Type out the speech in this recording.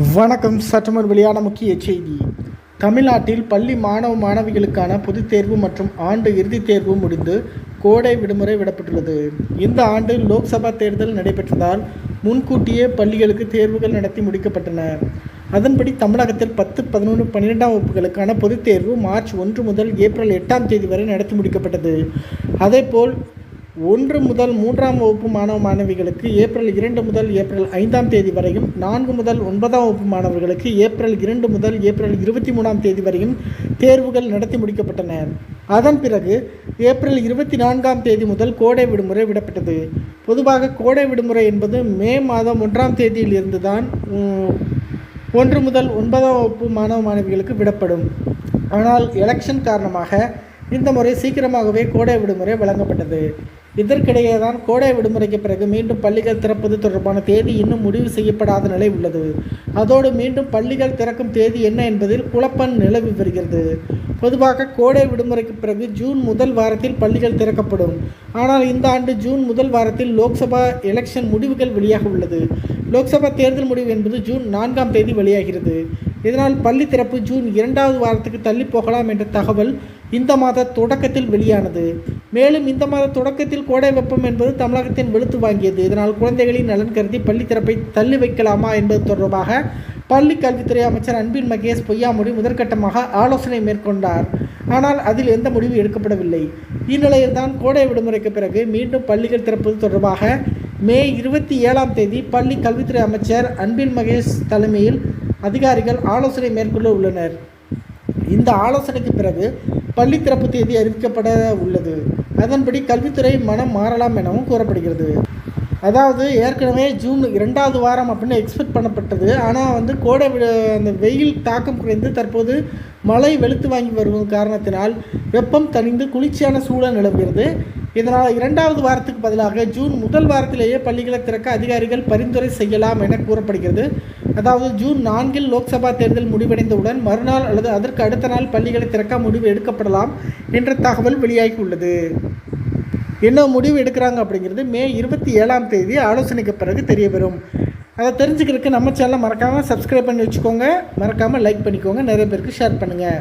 வணக்கம். சற்றுமர் வெளியான முக்கிய செய்தி. தமிழ்நாட்டில் பள்ளி மாணவ மாணவிகளுக்கான பொதுத் தேர்வு மற்றும் ஆண்டு இறுதித் தேர்வு முடிந்து கோடை விடுமுறை விடப்பட்டுள்ளது. இந்த ஆண்டு லோக்சபா தேர்தல் நடைபெற்றதால் முன்கூட்டியே பள்ளிகளுக்கு தேர்வுகள் நடத்தி முடிக்கப்பட்டன. அதன்படி தமிழகத்தில் பத்து பதினொன்று பன்னிரெண்டாம் வகுப்புகளுக்கான பொதுத் தேர்வு மார்ச் ஒன்று முதல் ஏப்ரல் எட்டாம் தேதி வரை நடத்தி முடிக்கப்பட்டது. அதேபோல் ஒன்று முதல் மூன்றாம் வகுப்பு மாணவ மாணவிகளுக்கு ஏப்ரல் இரண்டு முதல் ஏப்ரல் ஐந்தாம் தேதி வரையும் நான்கு முதல் ஒன்பதாம் வகுப்பு மாணவர்களுக்கு ஏப்ரல் இரண்டு முதல் ஏப்ரல் இருபத்தி மூணாம் தேதி வரையும் தேர்வுகள் நடத்தி முடிக்கப்பட்டன. அதன் பிறகு ஏப்ரல் இருபத்தி நான்காம் தேதி முதல் கோடை விடுமுறை விடப்பட்டது. பொதுவாக கோடை விடுமுறை என்பது மே மாதம் ஒன்றாம் தேதியில் இருந்து தான் ஒன்று முதல் ஒன்பதாம் வகுப்பு மாணவ மாணவிகளுக்கு விடப்படும். ஆனால் எலெக்ஷன் காரணமாக இந்த முறை சீக்கிரமாகவே கோடை விடுமுறை வழங்கப்பட்டது. இதற்கிடையே தான் கோடை விடுமுறைக்கு பிறகு மீண்டும் பள்ளிகள் திறப்பது தொடர்பான தேதி இன்னும் முடிவு செய்யப்படாத நிலை உள்ளது. அதோடு மீண்டும் பள்ளிகள் திறக்கும் தேதி என்ன என்பதில் குழப்பம் நிலவி வருகிறது. பொதுவாக கோடை விடுமுறைக்கு பிறகு ஜூன் முதல் வாரத்தில் பள்ளிகள் திறக்கப்படும். ஆனால் இந்த ஆண்டு ஜூன் முதல் வாரத்தில் லோக்சபா எலெக்ஷன் முடிவுகள் வெளியாக உள்ளது. லோக்சபா தேர்தல் முடிவு என்பது ஜூன் நான்காம் தேதி வெளியாகிறது. இதனால் பள்ளி திறப்பு ஜூன் இரண்டாவது வாரத்துக்கு தள்ளி போகலாம் என்ற தகவல் இந்த மாத தொடக்கத்தில் வெளியானது. மேலும் இந்த மாத தொடக்கத்தில் கோடை வெப்பம் என்பது தமிழகத்தின் வெளுத்து வாங்கியது. இதனால் குழந்தைகளின் நலன் கருதி பள்ளி திறப்பை தள்ளி வைக்கலாமா என்பது தொடர்பாக பள்ளி கல்வித்துறை அமைச்சர் அன்பின் மகேஷ் பொய்யாமொழி முதற்கட்டமாக ஆலோசனை மேற்கொண்டார். ஆனால் அதில் எந்த முடிவு எடுக்கப்படவில்லை. இந்நிலையில்தான் கோடை விடுமுறைக்கு பிறகு மீண்டும் பள்ளிகள் திறப்பது தொடர்பாக மே இருபத்தி ஏழாம் தேதி பள்ளி கல்வித்துறை அமைச்சர் அன்பின் மகேஷ் தலைமையில் அதிகாரிகள் ஆலோசனை மேற்கொள்ள உள்ளனர். இந்த ஆலோசனைக்கு பிறகு பள்ளி திறப்பு தேதி அறிவிக்கப்பட உள்ளது. அதன்படி கல்வித்துறை மனம் மாறலாம் எனவும் கூறப்படுகிறது. அதாவது ஏற்கனவே ஜூன் இரண்டாவது வாரம் அப்படின்னு எக்ஸ்பெக்ட் பண்ணப்பட்டது. ஆனால் வந்து கோடை அந்த வெயில் தாக்கம் குறைந்து தற்போது மழை வெளுத்து வாங்கி வரும் காரணத்தினால் வெப்பம் தணிந்து குளிர்ச்சியான சூழல் நிலவுகிறது. இதனால் இரண்டாவது வாரத்துக்கு பதிலாக ஜூன் முதல் வாரத்திலேயே பள்ளிகளை திறக்க அதிகாரிகள் பரிந்துரை செய்யலாம் என கூறப்படுகிறது. அதாவது ஜூன் நான்கில் லோக்சபா தேர்தல் முடிவடைந்தவுடன் மறுநாள் அல்லது அதற்கு அடுத்த நாள் பள்ளிகளை திறக்க முடிவு எடுக்கப்படலாம் என்ற தகவல் வெளியாகி உள்ளது என்ன முடிவு எடுக்கிறாங்க அப்படிங்கிறது மே இருபத்தி ஏழாம் தேதி ஆலோசனைக்கு பிறகு தெரிய வரும் அதை தெரிஞ்சுக்கிறதுக்கு நம்ம சேனலை மறக்காமல் சப்ஸ்கிரைப் பண்ணி வச்சுக்கோங்க. மறக்காமல் லைக் பண்ணிக்கோங்க. நிறைய பேருக்கு ஷேர் பண்ணுங்கள்